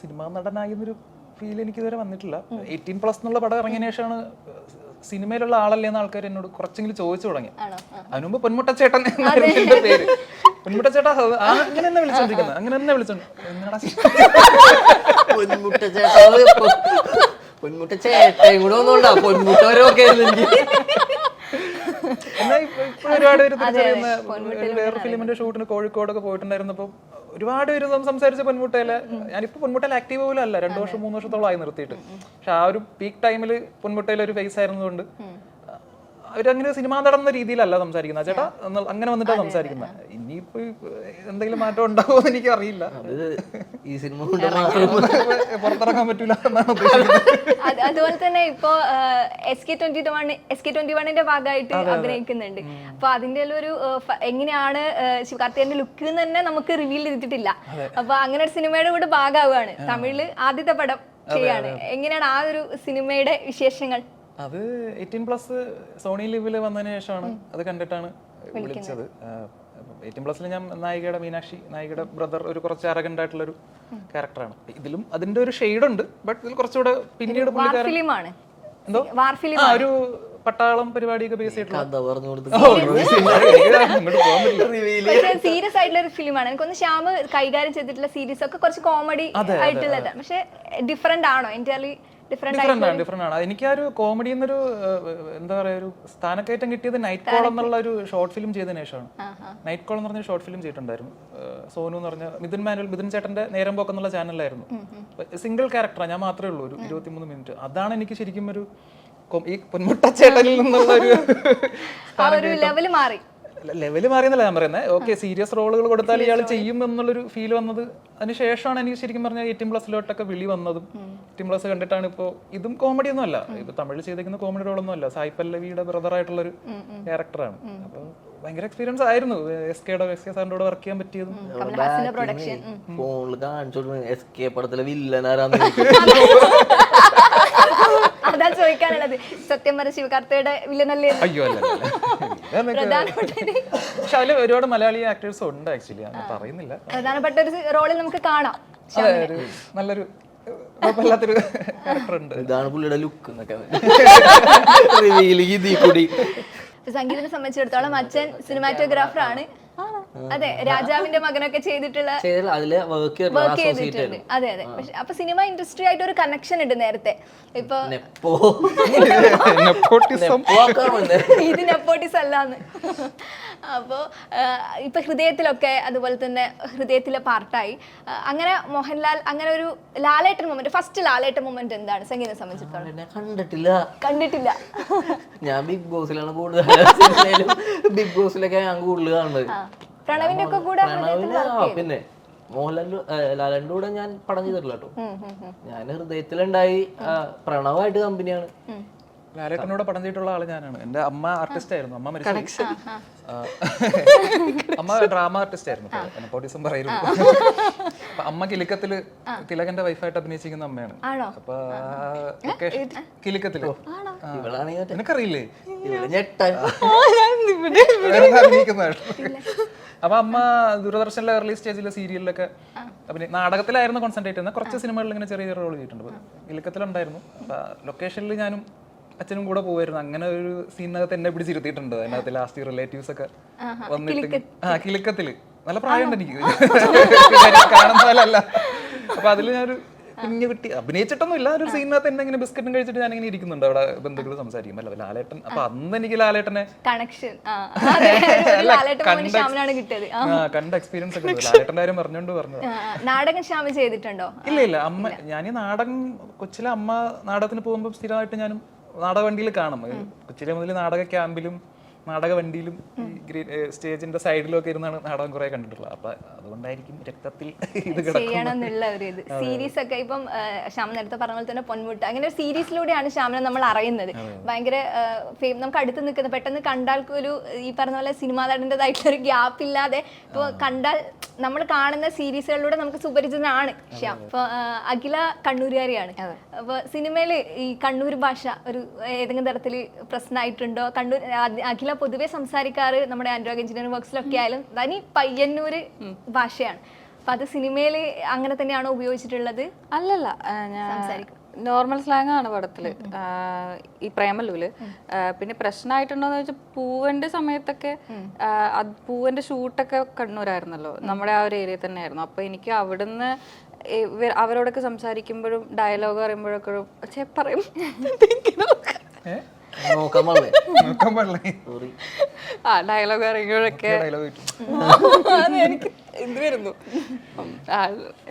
[SPEAKER 1] സിനിമാ നടനായിരുന്നൊരു ഫീൽ എനിക്ക് ഇതുവരെ വന്നിട്ടില്ല. എയ്റ്റീൻ പ്ലസ് എന്നുള്ള പടം ഇറങ്ങിയ ശേഷമാണ് സിനിമയിലുള്ള ആളല്ലേ എന്ന ആൾക്കാർ എന്നോട് കുറച്ചെങ്കിലും ചോദിച്ചു തുടങ്ങി. അതിനുമുമ്പ് പൊന്മുട്ടച്ചേട്ടൻ എന്നായിരുന്നു എന്റെ പേര്. പൊന്മുട്ടച്ചേട്ടാ ചേട്ടാ അങ്ങനെ തന്നെ വിളിച്ചോണ്ടിരിക്കുന്നത് അങ്ങനെ തന്നെ വിളിച്ചോണ്ട്
[SPEAKER 3] പൊന്മുട്ട ചേട്ടയും കൂടെ
[SPEAKER 1] ഇപ്പൊ ഒരുപാട് പേര് തിരിച്ചറിയുന്ന വേറെ ഫിലിമിന്റെ ഷൂട്ടിന് കോഴിക്കോടൊക്കെ പോയിട്ടുണ്ടായിരുന്നപ്പോ ഒരുപാട് പേര് സംസാരിച്ച പൊന്മുട്ടയിൽ ഞാനിപ്പോ പൊന്മുട്ടയിൽ ആക്റ്റീവ് പോലും അല്ല. രണ്ടു വർഷം മൂന്ന് വർഷത്തോളം ആയി നിർത്തിയിട്ട്. പക്ഷെ ആ ഒരു പീക്ക് ടൈമിൽ പൊന്മുട്ടയിൽ ഒരു ഫേസ് ആയിരുന്നതുകൊണ്ട് അവരങ്ങനെ സിനിമാ നടന്ന രീതിയിലല്ല സംസാരിക്കുന്നത്. ചേട്ടാ അങ്ങനെ വന്നിട്ടാണ് സംസാരിക്കുന്നത് ഇനിയിപ്പോ എന്തെങ്കിലും മാറ്റം ഉണ്ടാവുമോ എന്ന് എനിക്ക് അറിയില്ല
[SPEAKER 3] അത് ഈ സിനിമ
[SPEAKER 1] പുറത്തിറങ്ങാൻ പറ്റൂല എന്നാണ്
[SPEAKER 2] അതുപോലെ തന്നെ ഇപ്പോ S K twenty one S K twenty വണ്ണിന്റെ ഭാഗമായിട്ട് അഭിനയിക്കുന്നുണ്ട്. അപ്പൊ അതിന്റെ ഒരു എങ്ങനെയാണ് ശിവകാർത്തികന്റെ ലുക്ക് തന്നെ നമുക്ക് റിവീൽ ചെയ്തിട്ടില്ല. അപ്പൊ അങ്ങനെ ഒരു സിനിമയുടെ കൂടെ ഭാഗമാവുകയാണ്. തമിഴിൽ ആദ്യത്തെ പടം ചെയ്യാണ്. എങ്ങനെയാണ് ആ ഒരു സിനിമയുടെ വിശേഷങ്ങൾ?
[SPEAKER 1] അത് എയ്റ്റീൻ പ്ലസ് സോണി ലിവിൽ വന്നതിന് ശേഷമാണ് അത് കണ്ടിട്ടാണ് വിളിച്ചത്. എയ്റ്റീൻ പ്ലസ്സിൽ ഞാൻ നായികയുടെ മീനാക്ഷി നായികയുടെ ബ്രദർ ഒരു കുറച്ച് അരഗന്റ് ആയിട്ടുള്ള ഒരു ക്യാരക്ടറാണ്. ഇതിലും അതിന്റെ ഒരു ഷെയ്ഡ് ഉണ്ട് ബട്ട് ഇതിൽ കുറച്ചുകൂടെ പിന്നീട് എന്തോ?
[SPEAKER 2] വാർ ഫിലിം
[SPEAKER 1] ഒരു പട്ടാളം പരിപാടിയൊക്കെ ബേസ്
[SPEAKER 2] സീരിയസ് ആയിട്ടുള്ള ഒരു ഫിലിമാണ് എനിക്കൊന്ന് ശ്യാമ് കൈകാര്യം ചെയ്തിട്ടുള്ള സീരീസ് ഒക്കെ കുറച്ച് കോമഡി ആയിട്ടുള്ളതാണ്. പക്ഷെ ഡിഫറെന്റ് ആണോ? എന്റയർലി ഡിഫറെന്റ്
[SPEAKER 1] ആണ് ഡിഫറെന്റ് ആണ്. എനിക്ക് ആ ഒരു കോമഡി എന്നൊരു എന്താ പറയാ ഒരു സ്ഥാനക്കയറ്റം കിട്ടിയത് നൈറ്റ് കോൾ എന്നുള്ള ഒരു ഷോർട്ട് ഫിലിം ചെയ്തതിനു ശേഷമാണ്. നൈറ്റ് കോൾ എന്ന് പറഞ്ഞ ഷോർട്ട് ഫിലിം ചെയ്തിട്ടുണ്ടായിരുന്നു. സോനു എന്ന് പറഞ്ഞ മിഥുൻ മാനുവൽ മിഥുൻ ചേട്ടന്റെ നേരം പോക്ക് എന്നുള്ള ചാനലിലായിരുന്നു സിംഗിൾ ക്യാരക്ടറാണ് ഞാൻ മാത്രമേ ഉള്ളൂ ഒരു ഇരുപത്തിമൂന്ന് മിനിറ്റ് അതാണ് എനിക്ക് ശരിക്കും ഒരു ഈ പൊന്മുട്ട ചേട്ടനിൽ നിന്നുള്ള ഒരു
[SPEAKER 2] ലെവൽ മാറി.
[SPEAKER 1] ലെവൽ മാറിയെന്നല്ല ഞാൻ പറയുന്നത് ഓക്കെ സീരിയസ് റോളുകൾ കൊടുത്താൽ ഇയാൾ ചെയ്യും എന്നുള്ളൊരു ഫീൽ വന്നത്. അതിന് ശേഷമാണ് എനിക്ക് ശരിക്കും പറഞ്ഞാൽ എയ്റ്റീൻ പ്ലസിലോട്ടൊക്കെ വിളി വന്നതും. എയ്റ്റീൻ പ്ലസ് കണ്ടിട്ടാണ് ഇപ്പോൾ ഇതും കോമഡി ഒന്നും അല്ല. ഇപ്പൊ തമിഴ് ചെയ്തേക്കുന്ന കോമഡി റോളൊന്നും അല്ല. സായി പല്ലവിയുടെ ബ്രദർ ആയിട്ടുള്ള ഒരു ക്യാരക്ടറാണ് അപ്പോൾ ഭയങ്കര എക്സ്പീരിയൻസ് ആയിരുന്നു. എസ് കെയുടെ എസ് കെ സാറിന്റെ കൂടെ വർക്ക് ചെയ്യാൻ പറ്റിയതും.
[SPEAKER 3] ഫോണിൽ എസ് കെ പടത്തിലെ വില്ലനാരാന്ന്
[SPEAKER 2] അതാ ചോദിക്കാനുള്ളത്. സത്യം പറഞ്ഞ ശിവകാർത്തയുടെ വില്ലനല്ലേ?
[SPEAKER 1] അയ്യോ അല്ല പക്ഷെ അതിൽ ഒരുപാട് മലയാളി ആക്ടേഴ്സ് ഉണ്ട് ആക്ച്വലി പറയുന്നില്ല.
[SPEAKER 2] പ്രധാനപ്പെട്ട ഒരു റോളിൽ നമുക്ക് കാണാം.
[SPEAKER 1] നല്ലൊരു
[SPEAKER 3] ഇതാണ് പുള്ളിയുടെ ലുക്ക്
[SPEAKER 2] സംഗീതത്തിനെ സംബന്ധിച്ചിടത്തോളം അച്ഛൻ സിനിമാറ്റോഗ്രാഫർ ആണ്. അതെ രാജാവിന്റെ മകനൊക്കെ ചെയ്തിട്ടുള്ള
[SPEAKER 3] അതിൽ വർക്ക്
[SPEAKER 2] വർക്ക് ചെയ്തിട്ടുണ്ട്. അതെ അതെ. പക്ഷെ അപ്പൊ സിനിമ ഇൻഡസ്ട്രി ആയിട്ട് ഒരു കണക്ഷൻ ഉണ്ട് നേരത്തെ. ഇപ്പൊ ഇത് നെപ്പോട്ടിസ് അല്ലാന്ന് അപ്പോൾ ഇപ്പൊ ഹൃദയത്തിലൊക്കെ അതുപോലെ തന്നെ ഹൃദയത്തിലെ പാർട്ടായി. അങ്ങനെ മോഹൻലാൽ അങ്ങനെ ഒരു Lalettan moment first Lalettan moment എന്താണ്? സംഗീതം സംബന്ധിച്ചിടത്തോളം.
[SPEAKER 3] കണ്ടിട്ടില്ല.
[SPEAKER 2] കണ്ടിട്ടില്ല.
[SPEAKER 3] ഞാൻ ബിഗ് ബോസിലാണ് കൂടുതൽ സിനിമയിലും ബിഗ് ബോസിലൊക്കെ ഞാൻ കൂടുതൽ കാണുന്നത്.
[SPEAKER 2] ആ. പ്രണവിന്റെ ഒക്കെ കൂടെ
[SPEAKER 3] പിന്നെ മോഹൻലാലിന്റെ ലാലന്റെ കൂടെ ഞാൻ പടം ചെയ്തിട്ടില്ല കേട്ടോ ഞാൻ ഹൃദയത്തിലുണ്ടായി പ്രണവായിട്ട് കമ്പനിയാണ്.
[SPEAKER 1] ലാലേട്ടനോട് പടം ചെയ്തിട്ടുള്ള ആൾ ഞാനാണ്. എന്റെ അമ്മ ആർട്ടിസ്റ്റ് ആയിരുന്നു. അമ്മ മരിച്ചു. അമ്മ ഡ്രാമ ആർട്ടിസ്റ്റ് ആയിരുന്നു. നെപ്പോട്ടിസം പറയുന്നു അമ്മ കിലുക്കത്തിൽ തിലകന്റെ വൈഫായിട്ട് അഭിനയിച്ചിരിക്കുന്ന അമ്മയാണ്. അപ്പൊ കിലുക്കത്തിൽ. എനിക്കറിയില്ലേ
[SPEAKER 3] ഇവളാണെങ്കിൽ
[SPEAKER 1] അപ്പൊ അമ്മ ദൂരദർശനിലെ ഏർലി സ്റ്റേജിലെ സീരിയലിലൊക്കെ പിന്നെ നാടകത്തിലായിരുന്നു കോൺസെൻട്രേറ്റ് ചെയ്യുന്നത്. കുറച്ച് സിനിമകളിൽ ഇങ്ങനെ ചെറിയ ചെറിയ റോൾ ചെയ്തിട്ടുണ്ട്. ഇലക്കത്തിലുണ്ടായിരുന്നു. അപ്പൊ ലൊക്കേഷനിൽ ഞാനും അച്ഛനും കൂടെ പോവായിരുന്നു. അങ്ങനെ ഒരു സീനകത്ത് എന്നെ പിടിച്ചിരുത്തിയിട്ടുണ്ട്. അതിനകത്ത് ലാസ്റ്റ് റിലേറ്റീവ്സ് ഒക്കെ വന്നിട്ട് ആ കിലുക്കത്തിൽ നല്ല പ്രായമുണ്ട് എനിക്ക്. കാണുന്ന അപ്പൊ അതിൽ ഞാനൊരു കുഞ്ഞു കുട്ടി അഭിനയിച്ചിട്ടൊന്നും ഇല്ല. ഒരു സീനകത്ത് എന്നെ ഇങ്ങനെ ബിസ്ക്കറ്റും കഴിച്ചിട്ട് ഞാൻ ഇങ്ങനെ ഇരിക്കുന്നുണ്ട്. അവിടെ ബന്ധുക്കൾ സംസാരിക്കും. അല്ല ലാലേട്ടൻ അപ്പൊ അന്ന് എനിക്ക് ലാലേട്ടനെ
[SPEAKER 2] കണക്ഷൻ
[SPEAKER 1] കണ്ട എക്സ്പീരിയൻസ് ഒക്കെ. ലാലേട്ടന്റെ കാര്യം പറഞ്ഞോണ്ട് പറഞ്ഞു
[SPEAKER 2] നാടകം ശ്യാമ ചെയ്തിട്ടുണ്ടോ?
[SPEAKER 1] ഇല്ല ഇല്ല. അമ്മ ഞാൻ ഈ നാടകം കൊച്ചിലെ അമ്മ നാടകത്തിന് പോകുമ്പോൾ സ്ഥിരമായിട്ട് ഞാനും നാടക വണ്ടിയിൽ കാണും കൊച്ചിലെ മുതൽ നാടക ക്യാമ്പിലും നാടക വണ്ടിയിലും ഈ സ്റ്റേജിന്റെ സൈഡിലും ഒക്കെ ഇരുന്നാണ് നാടകം കുറെ കണ്ടിട്ടുള്ളത്. അപ്പൊ അതുകൊണ്ടായിരിക്കും രക്തത്തിൽ ഇത്
[SPEAKER 2] ഒരു ഇത്. സീരീസ് ഒക്കെ ഇപ്പം ശ്യാം നേരത്തെ പറഞ്ഞ പോലെ തന്നെ പൊന്മുട്ട. അങ്ങനെ ഒരു സീരീസിലൂടെയാണ് ശ്യാമിനെ നമ്മൾ അറിയുന്നത്. ഭയങ്കര ഫേം നമുക്ക് അടുത്ത് നിൽക്കുന്ന പെട്ടെന്ന് കണ്ടാൽ ഒരു ഈ പറഞ്ഞ പോലെ സിനിമാ നടന്റെതായിട്ടുള്ള ഒരു ഗ്യാപ്പ് ഇല്ലാതെ ഇപ്പോൾ കണ്ടാൽ നമ്മൾ കാണുന്ന സീരീസുകളിലൂടെ നമുക്ക് സുപരിചിതനാണ് ശ്യാം. അപ്പോൾ അഖില കണ്ണൂരുകാരിയാണ്. അപ്പോൾ സിനിമയിൽ ഈ കണ്ണൂർ ഭാഷ ഒരു ഏതെങ്കിലും തരത്തിൽ പ്രശ്നമായിട്ടുണ്ടോ? കണ്ണൂർ അഖില പൊതുവെ സംസാരിക്കാറ് നമ്മുടെ ആൻഡ്രോഗ് എഞ്ചിനീയറിംഗ് വർക്ക്സിലൊക്കെ ആയാലും തനി പയ്യന്നൂര് ഭാഷയാണ്. അപ്പൊ അത് സിനിമയിൽ അങ്ങനെ തന്നെയാണോ ഉപയോഗിച്ചിട്ടുള്ളത്?
[SPEAKER 4] അല്ലല്ല നോർമൽ സ്ലാങ് ആണ് പടത്തിൽ. ഈ പ്രേമലൂൽ പിന്നെ പ്രശ്നമായിട്ടുണ്ടോന്ന് വെച്ചാൽ പൂവന്റെ സമയത്തൊക്കെ പൂവന്റെ ഷൂട്ടൊക്കെ കണ്ണൂരായിരുന്നല്ലോ. നമ്മുടെ ആ ഒരു ഏരിയ തന്നെയായിരുന്നു. അപ്പൊ എനിക്ക് അവിടുന്ന് അവരോടൊക്കെ സംസാരിക്കുമ്പോഴും ഡയലോഗ് പറയുമ്പോഴൊക്കെ ചേ പറയും.
[SPEAKER 3] നോക്കാൻ പാടില്ലേ?
[SPEAKER 1] നോക്കാൻ പാടില്ല?
[SPEAKER 3] സോറി
[SPEAKER 4] ആ ഡയലോഗ് പറയുമ്പോഴൊക്കെ
[SPEAKER 1] ഡയലോഗ്
[SPEAKER 4] എനിക്ക് ഇത് വരുന്നു. ആ,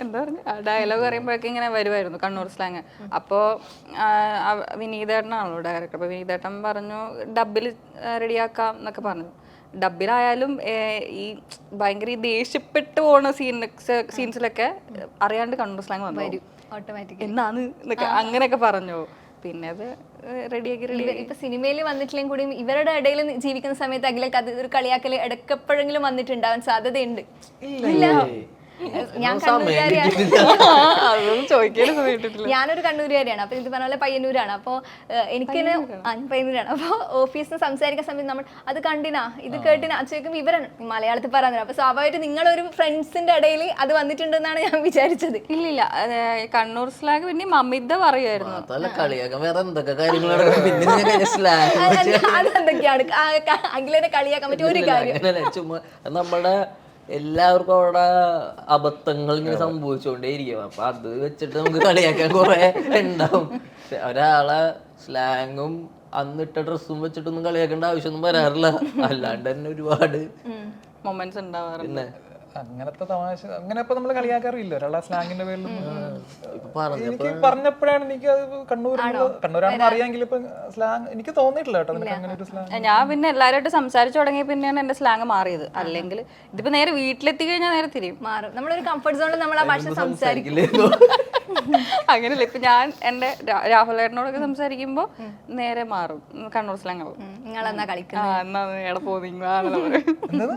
[SPEAKER 4] എന്താ പറഞ്ഞ? ഡയലോഗ് പറയുമ്പോഴൊക്കെ ഇങ്ങനെ വരുമായിരുന്നു കണ്ണൂർ സ്ലാങ് അപ്പോൾ വിനീതേട്ടനാണല്ലോ ഡയറക്ടർ അപ്പോൾ വിനീതേട്ടൻ പറഞ്ഞു ഡബിൽ റെഡിയാക്കാം എന്നൊക്കെ പറഞ്ഞു. ഡബിലായാലും ഈ ഭയങ്കര ഈ ദേഷ്യപ്പെട്ട് പോണ സീൻ സീൻസിലൊക്കെ അറിയാണ്ട് കണ്ണൂർ സ്ലാങ് വന്നു.
[SPEAKER 2] എന്നാന്ന്
[SPEAKER 4] എന്നാണ് എന്നൊക്കെ അങ്ങനെയൊക്കെ പറഞ്ഞു. പിന്നെ അത് റെഡിയാക്കി റെഡി
[SPEAKER 2] ഇപ്പൊ സിനിമയിൽ വന്നിട്ടില്ലെങ്കിൽ കൂടിയും ഇവരുടെ ഇടയിൽ ജീവിക്കുന്ന സമയത്ത് അഖിലേക്ക് അത് ഒരു കളിയാക്കൽ ഇടയ്ക്കെപ്പോഴെങ്കിലും വന്നിട്ടുണ്ടാവാൻ സാധ്യതയുണ്ട്. ഇല്ല. ഞാൻ കണ്ണൂരുകാരിയാണ്. ഞാനൊരു കണ്ണൂരുകാരിയാണ്. അപ്പൊ ഇത് പറഞ്ഞ പോലെ പയ്യന്നൂരാണ്? അപ്പോൾ എനിക്ക് പയ്യന്നൂരാണ്. അപ്പോൾ ഓഫീസിൽ നിന്ന് സംസാരിക്കുന്ന സമയത്ത് നമ്മൾ അത് കണ്ടിനാ? ഇത് കേട്ടിനാ? ചോദിക്കുമ്പോൾ ഇവരാണ് മലയാളത്തിൽ പറയാൻ അപ്പൊ സ്വാഭാവികമായിട്ട് നിങ്ങളൊരു ഫ്രണ്ട്സിന്റെ ഇടയിൽ അത് വന്നിട്ടുണ്ടെന്നാണ് ഞാൻ വിചാരിച്ചത്.
[SPEAKER 4] ഇല്ല ഇല്ല കണ്ണൂർ സ്ലാഗ് പിന്നെ മമിത പറയുമായിരുന്നു.
[SPEAKER 2] അതെന്തൊക്കെയാണ്? ആ, കളിയാക്കാൻ പറ്റിയ ഒരു കാര്യം.
[SPEAKER 3] നമ്മുടെ എല്ലാവർക്കും അവിടെ അബദ്ധങ്ങൾ ഇങ്ങനെ സംഭവിച്ചുകൊണ്ടേയിരിക്കും. അപ്പൊ അത് വെച്ചിട്ട് നമുക്ക് കളിയാക്കാൻ കുറെ ഉണ്ടാവും. ഒരാളെ സ്ലാങ്ങും അന്നിട്ട ഡ്രസ്സും വെച്ചിട്ടൊന്നും കളിയാക്കേണ്ട ആവശ്യമൊന്നും വരാറില്ല. അല്ലാണ്ട് തന്നെ ഒരുപാട്
[SPEAKER 4] മൊമെന്റ്സ് ഉണ്ടാവാറുണ്ട്.
[SPEAKER 1] അങ്ങനത്തെ തമാശ അങ്ങനെ ഇപ്പൊ നമ്മൾ കളിയാക്കാറില്ല. ഒരാളെ സ്ലാങ്ങിന്റെ പേരിൽ
[SPEAKER 3] ഇപ്പൊ പറഞ്ഞ
[SPEAKER 1] എനിക്ക് പറഞ്ഞപ്പോഴാണ് എനിക്ക് അത് കണ്ണൂർ കണ്ണൂരാണെന്ന് അറിയാമെങ്കിൽ ഇപ്പൊ സ്ലാങ് എനിക്ക് തോന്നിയിട്ടില്ല കേട്ടോ നിനക്ക് അങ്ങനെ ഒരു സ്ലാങ്.
[SPEAKER 4] ഞാൻ പിന്നെ എല്ലാവരുമായിട്ട് സംസാരിച്ചു തുടങ്ങിയ പിന്നെയാണ് എന്റെ സ്ലാങ് മാറിയത്. അല്ലെങ്കിൽ ഇതിപ്പോ നേരെ വീട്ടിലെത്തി കഴിഞ്ഞാൽ നേരെ തിരിയും.
[SPEAKER 2] മാറും. നമ്മളൊരു കംഫർട്ട് സോണിൽ നമ്മൾ ആ ഭാഷ സംസാരിക്കില്ലേ
[SPEAKER 4] അങ്ങനെയല്ല ഇപ്പൊ ഞാൻ എന്റെ രാഹുലേട്ടനോടൊക്കെ സംസാരിക്കുമ്പോ നേരെ മാറും. കണ്ണൂർ സ്ലാങ് ആവും.
[SPEAKER 2] നിങ്ങളെന്നാ കളിക്കുന്നത്?
[SPEAKER 4] ആ എന്നാ എവിടെ പോകുന്നു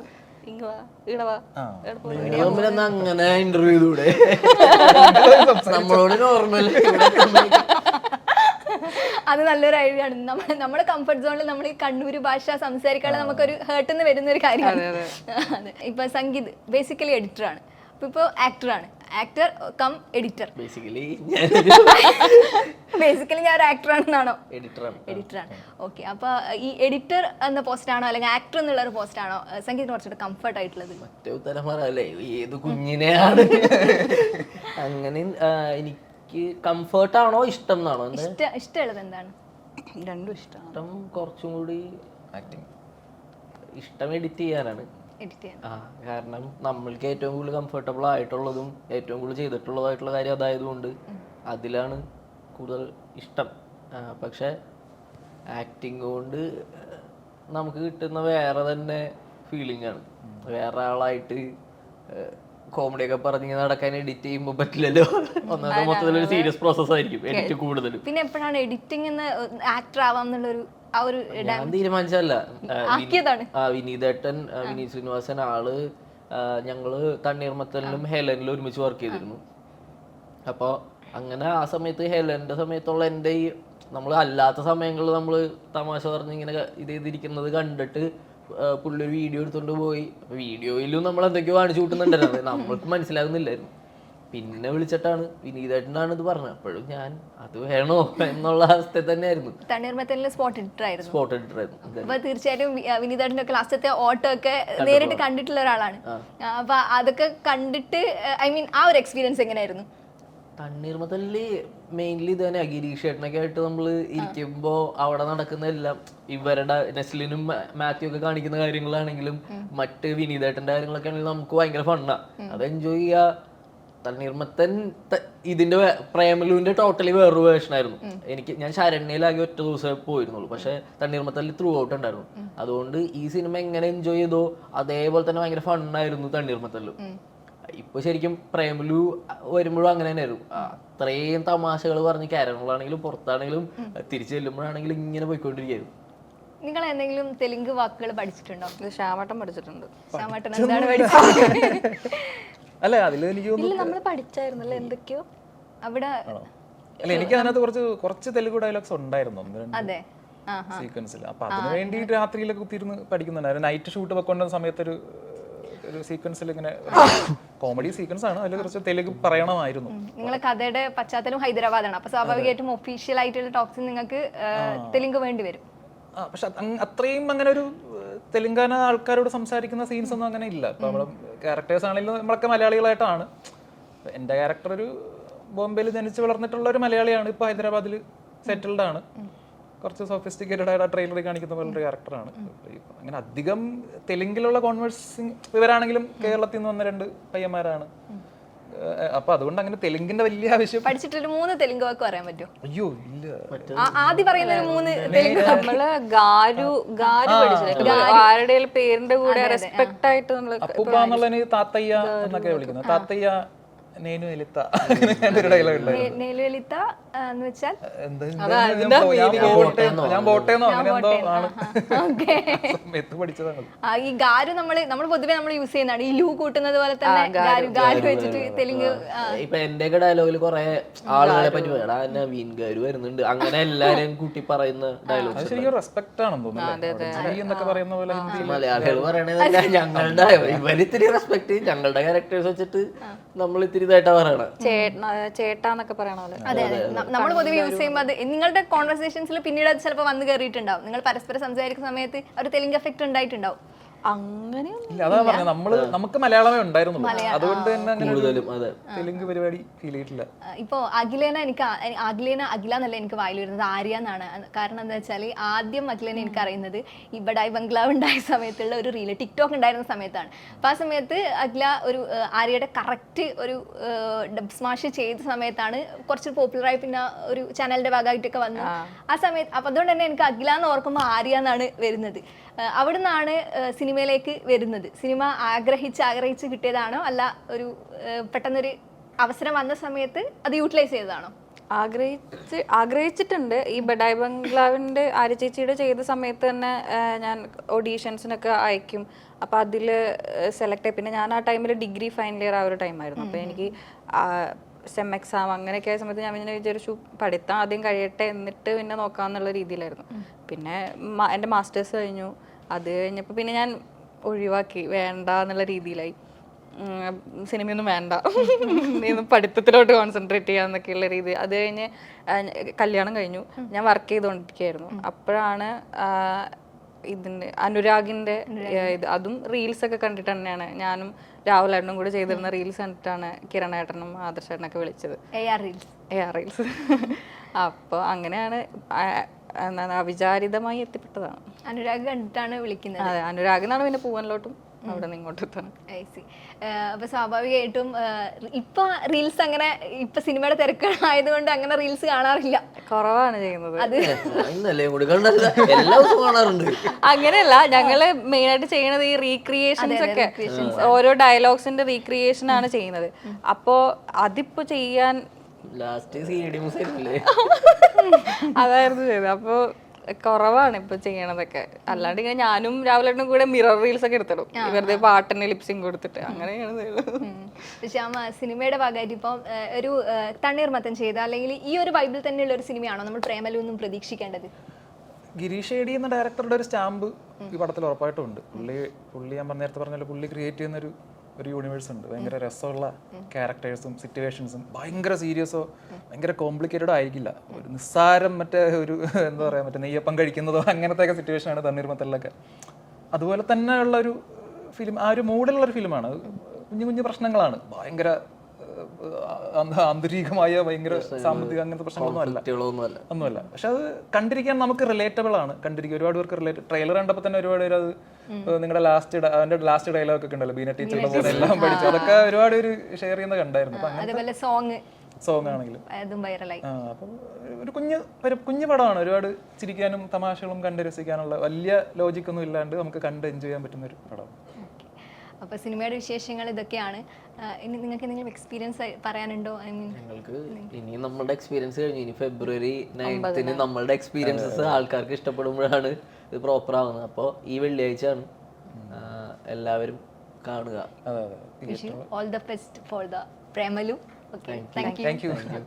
[SPEAKER 3] അങ്ങനെ ഇന്റർവ്യൂ ചെയ്തൂടെ? നമ്മളോട് നോർമൽ
[SPEAKER 2] അത് നല്ലൊരു ഐഡിയ ആണ്. നമ്മൾ നമ്മുടെ കംഫർട്ട് സോണിൽ നമ്മൾ ഈ കണ്ണൂര് ഭാഷ സംസാരിക്കാതെ നമുക്കൊരു ഹേർട്ട് എന്ന് വരുന്ന ഒരു കാര്യമാണ്. അതെ ഇപ്പൊ സംഗീത് ബേസിക്കലി എഡിറ്റർ ആണ്. അപ്പൊ ആക്ടറാണ് actor cum editor
[SPEAKER 3] basically
[SPEAKER 2] basically ഞാൻ ഒരു ആക്ടർ ആണെന്നാണോ?
[SPEAKER 3] എഡിറ്ററാണ്
[SPEAKER 2] എഡിറ്റർ ആണ്. ഓക്കെ അപ്പോൾ ഈ എഡിറ്റർ എന്ന പോസ്റ്റ് ആണോ അല്ലെങ്കിൽ ആക്ടർ എന്നുള്ള ഒരു പോസ്റ്റ് ആണോ സംഗീതത്തിന് കുറച്ചുകൂടെ കംഫർട്ട് ആയിട്ടുള്ളത്?
[SPEAKER 3] മറ്റേ ഉത്തരം പറയാല്ലേ ഏത് കുഞ്ഞിനെയാണ്? അങ്ങനെ എനിക്ക് കംഫർട്ട് ആണോ ഇഷ്ടം എന്നാണോ? എന്താ?
[SPEAKER 2] ഇഷ്ടമുള്ളത് എന്താണ്?
[SPEAKER 4] രണ്ടും
[SPEAKER 3] ഇഷ്ടം കുറച്ചും കൂടി ഇഷ്ടം എഡിറ്റ് ചെയ്യാനാണ്.
[SPEAKER 2] എഡിറ്റ് ചെയ്യാൻ.
[SPEAKER 3] ആ കാരണം നമ്മൾക്ക് ഏറ്റവും കൂടുതൽ കംഫർട്ടബിൾ ആയിട്ടുള്ളതും ഏറ്റവും കൂടുതൽ ചെയ്തിട്ടുള്ളതായിട്ടുള്ള കാര്യം അതായതുകൊണ്ട് അതിലാണ് കൂടുതൽ ഇഷ്ടം. പക്ഷേ ആക്ടിങ് കൊണ്ട് നമുക്ക് കിട്ടുന്ന വേറെ തന്നെ ഫീലിംഗ് ആണ്. വേറെ ആളായിട്ട് കോമഡി ഒക്കെ പറഞ്ഞ് നടക്കാൻ എഡിറ്റ് ചെയ്യുമ്പോൾ പറ്റില്ലല്ലോ. ഒന്നാമത്തെ മൊത്തത്തിൽ ഒരു സീരിയസ് പ്രോസസ് ആയിരിക്കും എഡിറ്റ് കൂടുതലും.
[SPEAKER 2] പിന്നെ എപ്പോഴാണ് എഡിറ്റിംഗ് എന്ന് ആക്ടർ ആവാം എന്നുള്ളൊരു ആ ഒരു
[SPEAKER 3] ഞാൻ തീരുമാനിച്ചല്ല
[SPEAKER 2] ആക്കിയതാണ്.
[SPEAKER 3] വിനീതേട്ടൻ വിനീത് ശ്രീനിവാസൻ ആൾ ഞങ്ങൾ തണ്ണീർമത്തലിലും ഹെലനിലും ഒരുമിച്ച് വർക്ക് ചെയ്തിരുന്നു. അപ്പോൾ അങ്ങനെ ആ സമയത്ത് ഹെലന്റെ സമയത്തുള്ള എന്റെ ഈ നമ്മൾ അല്ലാത്ത സമയങ്ങളിൽ നമ്മൾ തമാശ പറഞ്ഞ് ഇങ്ങനെ ഇത് ചെയ്തിരിക്കുന്നത് കണ്ടിട്ട് പുള്ളി ഒരു വീഡിയോ എടുത്തോണ്ട് പോയി. വീഡിയോയിലും നമ്മൾ എന്തൊക്കെയോ കാണിച്ചു കൂട്ടുന്നുണ്ടായിരുന്നു. നമ്മൾക്ക് മനസ്സിലാകുന്നില്ലായിരുന്നു. പിന്നെ വിളിച്ചിട്ടാണ് വിനീതേട്ടനാണ് ഇത് പറഞ്ഞത്. അപ്പോഴും ഞാൻ അത് വേണോ? എന്നുള്ള അവസ്ഥ തന്നെയായിരുന്നു.
[SPEAKER 2] സ്പോട്ട്
[SPEAKER 3] സ്പോട്ട് എഡിറ്ററായിരുന്നു അതെ.
[SPEAKER 2] അപ്പൊ തീർച്ചയായിട്ടും വിനീതേട്ടന്റെ ഒക്കെ ലാസ്റ്റത്തെ ഓട്ടോ ഒക്കെ നേരിട്ട് കണ്ടിട്ടുള്ള ഒരാളാണ്. അപ്പൊ അതൊക്കെ കണ്ടിട്ട് ഐ മീൻ ആ ഒരു എക്സ്പീരിയൻസ് എങ്ങനെയായിരുന്നു?
[SPEAKER 3] തണ്ണീർമത്തലിൽ മെയിൻലി ഇത് തന്നെ ഗിരീഷ് ഏട്ടനൊക്കെ ആയിട്ട് നമ്മൾ ഇരിക്കുമ്പോൾ അവിടെ നടക്കുന്ന എല്ലാം ഇവരുടെ നെസ്ലിനും മാത്യു ഒക്കെ കാണിക്കുന്ന കാര്യങ്ങളാണെങ്കിലും മറ്റ് വിനീതേട്ടന്റെ കാര്യങ്ങളൊക്കെ ആണെങ്കിലും നമുക്ക് ഭയങ്കര ഫണ്ണാ അത് എൻജോയ് ചെയ്യാ. തണ്ണീർമത്തൻ ത- ഇതിന്റെ പ്രേമലുവിന്റെ ടോട്ടലി വേറൊരു വേർഷൻ ആയിരുന്നു. എനിക്ക് ഞാൻ ശരണ്യയിലാകെ ഒറ്റ ദിവസമേ പോയിരുന്നുള്ളൂ. പക്ഷെ തണ്ണീർമത്തലിൽ ത്രൂ ഔട്ട് ഉണ്ടായിരുന്നു. അതുകൊണ്ട് ഈ സിനിമ എങ്ങനെ എൻജോയ് ചെയ്തോ അതേപോലെ തന്നെ ഭയങ്കര ഫണ്ണായിരുന്നു തണ്ണീർമത്തലിലും ഇപ്പൊ ശരിക്കും പ്രേമലു വരുമ്പോഴും അങ്ങനെ തന്നെയായിരുന്നു അത്രയും തമാശകൾ പറഞ്ഞ് കാരണങ്ങളാണെങ്കിലും പുറത്താണെങ്കിലും തിരിച്ചു ചെല്ലുമ്പോഴാണെങ്കിലും ഇങ്ങനെ പോയിക്കൊണ്ടിരിക്കുകയായിരുന്നു.
[SPEAKER 2] നിങ്ങൾ എന്തെങ്കിലും തെലുങ്ക് വാക്കുകൾ പഠിച്ചിട്ടുണ്ടോ?
[SPEAKER 4] ശ്യാമട്ടം പഠിച്ചിട്ടുണ്ട്.
[SPEAKER 2] ശ്യാമട്ടൻ എന്താണ് പഠിച്ചത്?
[SPEAKER 1] അല്ല അതിൽ എനിക്ക്
[SPEAKER 4] നമ്മൾ പഠിച്ചായിരുന്നല്ലോ എന്തൊക്കെയോ.
[SPEAKER 2] അവിടെ
[SPEAKER 1] അല്ല എനിക്ക് അതിനകത്ത് കുറച്ച് കുറച്ച് തെലുഗു ഡയലോഗ്സ് ഉണ്ടായിരുന്നു
[SPEAKER 2] അതെ.
[SPEAKER 1] സീക്വൻസിൽ അപ്പൊ അതിന് വേണ്ടി രാത്രിയിലൊക്കെ കുത്തിയിരുന്ന് പഠിക്കുന്നുണ്ടായിരുന്നു. നൈറ്റ് ഷൂട്ട് വെക്കൊണ്ട സമയത്ത് ഒരു ഒരു സീക്വൻസിൽ ഇങ്ങനെ കോമഡി സീക്വൻസ് ആണ്. അതിൽ കുറച്ച് തെലുങ്ക് പറയണമായിരുന്നു.
[SPEAKER 2] നിങ്ങളെ കഥയുടെ പശ്ചാത്തലം ഹൈദരാബാദാണ്. അപ്പൊ സ്വാഭാവികമായിട്ടും ഒഫീഷ്യൽ ആയിട്ടുള്ള ടോക്സ് നിങ്ങൾക്ക് തെലുങ്ക് വേണ്ടി വരും.
[SPEAKER 1] പക്ഷെ അത്രയും അങ്ങനെ ഒരു തെലുങ്കാന ആൾക്കാരോട് സംസാരിക്കുന്ന സീൻസ് ഒന്നും അങ്ങനെ ഇല്ല. ഇപ്പൊ നമ്മൾ ക്യാരക്ടേഴ്സ് ആണെങ്കിലും നമ്മളൊക്കെ മലയാളികളായിട്ടാണ്. എന്റെ ക്യാരക്ടർ ഒരു ബോംബെയിൽ ജനിച്ച് വളർന്നിട്ടുള്ള ഒരു മലയാളിയാണ്. ഇപ്പൊ ഹൈദരാബാദിൽ സെറ്റിൽഡ് ആണ്. കുറച്ച് സോഫിസ്റ്റിക്കേറ്റഡ് ആയിട്ട് ട്രെയിലറിൽ കാണിക്കുന്ന ഒരു ക്യാരക്ടറാണ് അങ്ങനെ അധികം തെലുങ്കിലുള്ള കോൺവേഴ്സിങ് ഇവരാണെങ്കിലും കേരളത്തിൽ നിന്ന് വന്ന രണ്ട് പയ്യന്മാരാണ്. അപ്പൊ അതുകൊണ്ട് അങ്ങനെ തെലുങ്കിന്റെ വലിയ ആവശ്യം
[SPEAKER 2] പഠിച്ചിട്ടൊരു മൂന്ന് തെലുങ്ക് വാക്ക് പറയാൻ പറ്റുമോ?
[SPEAKER 1] അയ്യോ ഇല്ല.
[SPEAKER 2] ആദ്യം പറയുന്ന ഒരു മൂന്ന് തെലുങ്ക്
[SPEAKER 4] നമ്മൾ ഗാരു ഗാരു പഠിച്ചില്ലേ? ആരുടെ പേരിന്റെ കൂടെ റെസ്പെക്ട് ആയിട്ട് നമ്മൾ
[SPEAKER 1] അപ്പൂപ്പ എന്നുള്ളതിന് താത്തയ്യ എന്നൊക്കെ വിളിക്കുന്നത് താത്തയ്യ നേനു എലിത്ത അങ്ങനെ ഡയലോഗ് ഉണ്ട്
[SPEAKER 2] നേ- എന്ന് വെച്ചാൽ
[SPEAKER 1] എന്താ ഞാൻ പോ- ഞാൻ ബോട്ടേന്നോ ഞാൻ ബോട്ടേന്നോ അങ്ങനെ എന്തോ ആണ്.
[SPEAKER 2] ഓക്കെ.
[SPEAKER 1] പഠിച്ചതാണ്.
[SPEAKER 2] ആ ഈ ഗാരു നമ്മൾ നമ്മൾ പൊതുവെ നമ്മൾ യൂസ് ചെയ്യുന്നതാണ്. ഈ ലൂ കൂട്ടുന്നത് പോലെ തന്നെ ഗാരു ഗാരു വെച്ചിട്ട് തെലുങ്ക്
[SPEAKER 3] ഇപ്പൊ എന്റെയൊക്കെ ഡയലോഗിൽ കുറെ ആളുകളെ പറ്റി വേണം നവീൻ ഗാരു വരുന്നുണ്ട്. അങ്ങനെ എല്ലാരും കൂട്ടി പറയുന്ന
[SPEAKER 1] ഡയലോഗ്
[SPEAKER 3] ഡയലോഗ്സ്
[SPEAKER 1] ശരിക്കും റെസ്പെക്ട് ആണെന്ന് തോന്നുന്നു ജി എന്നൊക്കെ പറയുന്ന പോലെ ഹിന്ദിയിൽ
[SPEAKER 3] മലയാളികൾ പറയണത് ഞങ്ങളുടെ ഇവരിത്തിരി റെസ്പെക്ട് ഞങ്ങളുടെ ക്യാരക്ടേഴ്സ് വെച്ചിട്ട് നമ്മൾ ഇത്തിരി ഇതായിട്ടാ പറയണത്
[SPEAKER 4] ചേട്ട ചേട്ടാന്നൊക്കെ പറയണ പോലെ.
[SPEAKER 2] അതെ അതെ. നമ്മൾ പൊതുവെ യൂസ് ചെയ്യുമ്പോൾ അത് നിങ്ങളുടെ കോൺവെർസേഷൻസിൽ പിന്നീട് അത് ചിലപ്പോൾ വന്ന് കയറിയിട്ടുണ്ടാവും നിങ്ങൾ പരസ്പരം സംസാരിക്കുന്ന സമയത്ത് ഒരു തെലുങ്ക് എഫക്ട് ഉണ്ടായിട്ടുണ്ടാവും.
[SPEAKER 4] അങ്ങനെ
[SPEAKER 1] ഇല്ല അതാ പറഞ്ഞത്. നമ്മൾ നമുക്ക് മലയാളമേ ഉണ്ടായിരുന്നുള്ളൂ. അതുകൊണ്ട് തന്നെ അങ്ങനെ ഒരു
[SPEAKER 3] അതെ.
[SPEAKER 1] തെലുങ്ക് പരിപാടി ഫീൽ ചെയ്തിട്ടില്ല.
[SPEAKER 2] ആ, ഇപ്പോ അഖിലേന എനിക്ക് അഖിലേന അഖില എന്നല്ല എനിക്ക് വായിൽ വരുന്നത്? ആര്യ എന്നാണ്. കാരണം എന്താ വെച്ചാൽ ആദ്യം അഖിലേന എനിക്ക് അറിയുന്നത് ഇവിടെ ബംഗ്ലാവ് ഉണ്ടായ സമയത്തുള്ള ഒരു റീൽ ടിക്ടോക്ക് ഉണ്ടായിരുന്ന സമയത്താണ്. അപ്പോൾ ആ സമയത്ത് അഖില ഒരു ആര്യയുടെ കറക്റ്റ് ഒരു ഡബ് സ്മാഷ് ചെയ്ത സമയത്താണ് കുറച്ച് പോപ്പുലറായി പിന്നെ ഒരു ചാനലിന്റെ ഭാഗമായിട്ടൊക്കെ വന്നു. ആ. സമയത്ത് അപ്പം അതുകൊണ്ട് തന്നെ എനിക്ക് അഖില എന്ന് ഓർക്കുമ്പോൾ ആര്യ എന്നാണ് വരുന്നത്. ആ, നിന്നാണ് സിനിമയിലേക്ക് വരുന്നത്. സിനിമ ആഗ്രഹിച്ച് ആഗ്രഹിച്ച് കിട്ടിയതാണോ? അല്ല ഒരു പെട്ടെന്നൊരു അവസരം വന്ന സമയത്ത് അത് യൂട്ടിലൈസ് ചെയ്തതാണോ?
[SPEAKER 4] ആഗ്രഹിച്ച് ആഗ്രഹിച്ചിട്ടുണ്ട്. ഈ ബഡായ് ബംഗ്ലാവിന്റെ ആര്യ ചേച്ചിയുടെ ചെയ്ത സമയത്ത് തന്നെ ഞാൻ ഓഡീഷൻസിനൊക്കെ അയക്കും. അപ്പോൾ അതിൽ സെലക്ട് ആയി. പിന്നെ ഞാൻ ആ ടൈമിൽ ഡിഗ്രി ഫൈനൽ ഇയർ ആ ഒരു ടൈമായിരുന്നു അപ്പോൾ എനിക്ക് സെം എക്സാം അങ്ങനെയൊക്കെ ആയ സമയത്ത് ഞാൻ പിന്നെ വിചാരിച്ചു പഠിത്തം ആദ്യം കഴിയട്ടെ എന്നിട്ട് പിന്നെ നോക്കാമെന്നുള്ള രീതിയിലായിരുന്നു. പിന്നെ എന്റെ മാസ്റ്റേഴ്സ് കഴിഞ്ഞു. അത് കഴിഞ്ഞപ്പോൾ പിന്നെ ഞാൻ ഒഴിവാക്കി. വേണ്ട എന്നുള്ള രീതിയിലായി. സിനിമയൊന്നും വേണ്ട. നീ ഒന്ന് പഠിത്തത്തിലോട്ട് കോൺസെൻട്രേറ്റ് ചെയ്യാന്നൊക്കെയുള്ള രീതി. അത് കഴിഞ്ഞ് കല്യാണം കഴിഞ്ഞു. ഞാൻ വർക്ക് ചെയ്തുകൊണ്ടിരിക്കുകയായിരുന്നു അപ്പോഴാണ് ഇതിന്റെ അനുരാഗിന്റെ അനുരാഗിന്റെ ഇത് അതും റീൽസ് ഒക്കെ കണ്ടിട്ട് തന്നെയാണ്. ഞാനും രാഹുലേട്ടനും കൂടെ ചെയ്തിരുന്ന റീൽസ് കണ്ടിട്ടാണ് കിരണേട്ടനും ആദർശേട്ടനൊക്കെ വിളിച്ചത്.
[SPEAKER 2] എ ആർ റീൽസ്
[SPEAKER 4] അപ്പോൾ അങ്ങനെയാണ് അവിചാരിതമായി എത്തിപ്പെട്ടതാണ്.
[SPEAKER 2] അനുരാഗ് കണ്ടിട്ടാണ് വിളിക്കുന്നത്.
[SPEAKER 4] അതെ എന്നാണ് പിന്നെ പൂവനിലോട്ടും അവിടെ നിന്ന് ഇങ്ങോട്ട് എത്താൻ
[SPEAKER 2] I see. ഏഹ് അപ്പൊ സ്വാഭാവികമായിട്ടും ഇപ്പൊ റീൽസ് അങ്ങനെ ഇപ്പൊ സിനിമയുടെ തിരക്കുകളായതുകൊണ്ട് അങ്ങനെ റീൽസ് കാണാറില്ല.
[SPEAKER 4] കുറവാണ് ചെയ്യുന്നത്.
[SPEAKER 2] അത്
[SPEAKER 3] ഇന്നല്ലേ കൂടി കണ്ടല്ല എല്ലാ ദിവസവും കാണാറുണ്ട്.
[SPEAKER 4] അങ്ങനെയല്ല ഞങ്ങൾ മെയിൻ ആയിട്ട് ചെയ്യണത് ഈ റീക്രിയേഷൻസ് ഒക്കെ. ഓരോ ഡയലോഗ്സിന്റെ റീക്രിയേഷൻ ആണ് ചെയ്യുന്നത്. അപ്പോ അതിപ്പോ ചെയ്യാൻ
[SPEAKER 3] ലാസ്റ്റ്
[SPEAKER 4] അതായിരുന്നു ചെയ്തത്. അപ്പോ കുറവാണ് ഇപ്പൊ ചെയ്യണതൊക്കെ. അല്ലാണ്ട് ഇങ്ങനെ ഞാനും രാവിലെ കൂടെ മിറർ റീൽസ് ഒക്കെ എടുത്തിടും. വെറുതെ പാട്ടിന് ലിപ്സിങ് കൊടുത്തിട്ട്. അങ്ങനെയാണ്
[SPEAKER 2] ആ സിനിമയുടെ ഭാഗമായിട്ട് ഇപ്പം ഒരു തണ്ണീർമത്തം ചെയ്ത അല്ലെങ്കിൽ ഈ ഒരു ബൈബിൾ തന്നെയുള്ള ഒരു സിനിമയാണോ നമ്മൾ പ്രേമലൊന്നും പ്രതീക്ഷിക്കേണ്ടത്?
[SPEAKER 1] ഗിരീഷ് ഏടി എന്ന ഡയറക്ടറുടെ ഒരു സ്റ്റാമ്പ് ഈ പടത്തിൽ ഉറപ്പായിട്ടും ഉണ്ട്. പുള്ളി പുള്ളി ഞാൻ നേരത്തെ പറഞ്ഞല്ലോ പുള്ളി ക്രിയേറ്റ് ചെയ്യുന്ന ഒരു ഒരു യൂണിവേഴ്സ് ഉണ്ട്. ഭയങ്കര രസമുള്ള ക്യാരക്ടേഴ്സും സിറ്റുവേഷൻസും ഭയങ്കര സീരിയസോ ഭയങ്കര കോംപ്ലിക്കേറ്റഡോ ആയിരിക്കില്ല. ഒരു നിസ്സാരം മറ്റേ ഒരു എന്താ പറയുക മറ്റേ നെയ്യപ്പം കഴിക്കുന്നതോ അങ്ങനത്തെ ഒക്കെ സിറ്റുവേഷനാണ് തണ്ണീർമത്തലിലൊക്കെ അതുപോലെ തന്നെയുള്ള ഒരു ഫിലിം ആ ഒരു മൂഡിലുള്ള ഒരു ഫിലിമാണ് കുഞ്ഞു കുഞ്ഞു പ്രശ്നങ്ങളാണ്. ഭയങ്കര ആന്തരികമായ ഭയങ്കര സാമ്പത്തിക അങ്ങനത്തെ പ്രശ്നങ്ങളൊന്നും അല്ല. ഒന്നുമല്ല. പക്ഷെ അത് കണ്ടിരിക്കാൻ നമുക്ക് റിലേറ്റബിൾ ആണ്. കണ്ടിരിക്കുക ഒരുപാട് പേർക്ക് റിലേറ്റ് ട്രെയിലർ കണ്ടപ്പോൾ തന്നെ ഒരുപാട് പേര് അത് നിങ്ങളുടെ ലാസ്റ്റ് അതിന്റെ ലാസ്റ്റ് ഡയലോഗ് ഒക്കെ ഉണ്ടല്ലോ ബീന ടീച്ചറുടെ പോലെ എല്ലാം പഠിച്ചു. അതൊക്കെ ഒരുപാട് പേര് ഷെയർ ചെയ്യുന്ന കണ്ടായിരുന്നു.
[SPEAKER 2] സോങ്
[SPEAKER 1] സോങ് ആണെങ്കിലും. ഒരു കുഞ്ഞ് ഒരു കുഞ്ഞു പടമാണ്. ഒരുപാട് ചിരിക്കാനും തമാശകളും കണ്ട് രസിക്കാനുള്ള വലിയ ലോജിക്കൊന്നും ഇല്ലാണ്ട് നമുക്ക് കണ്ട് എൻജോയ് ചെയ്യാൻ പറ്റുന്ന ഒരു പടം
[SPEAKER 2] അപ്പൊ സിനിമയുടെ വിശേഷങ്ങൾ ഇതൊക്കെയാണ്. ഇനി നിങ്ങൾക്ക് എന്തെങ്കിലും എക്സ്പീരിയൻസ് പറയാനുണ്ടോ? ഐ മീൻ
[SPEAKER 3] ഞങ്ങൾക്ക് ഇനി നമ്മളുടെ എക്സ്പീരിയൻസ് കഴിഞ്ഞു. ഇനി ഫെബ്രുവരി നയൻത്തിന് നമ്മളുടെ എക്സ്പീരിയൻസസ് ആൾക്കാർക്ക് ഇഷ്ടപ്പെടുമ്പോഴാണ് ഇത് പ്രോപ്പർ ആവുന്നത്. അപ്പോൾ ഈ വെള്ളിയാഴ്ചയാണ്. എല്ലാവരും കാണുക.
[SPEAKER 2] All the best for the Premalu okay thank you
[SPEAKER 1] thank you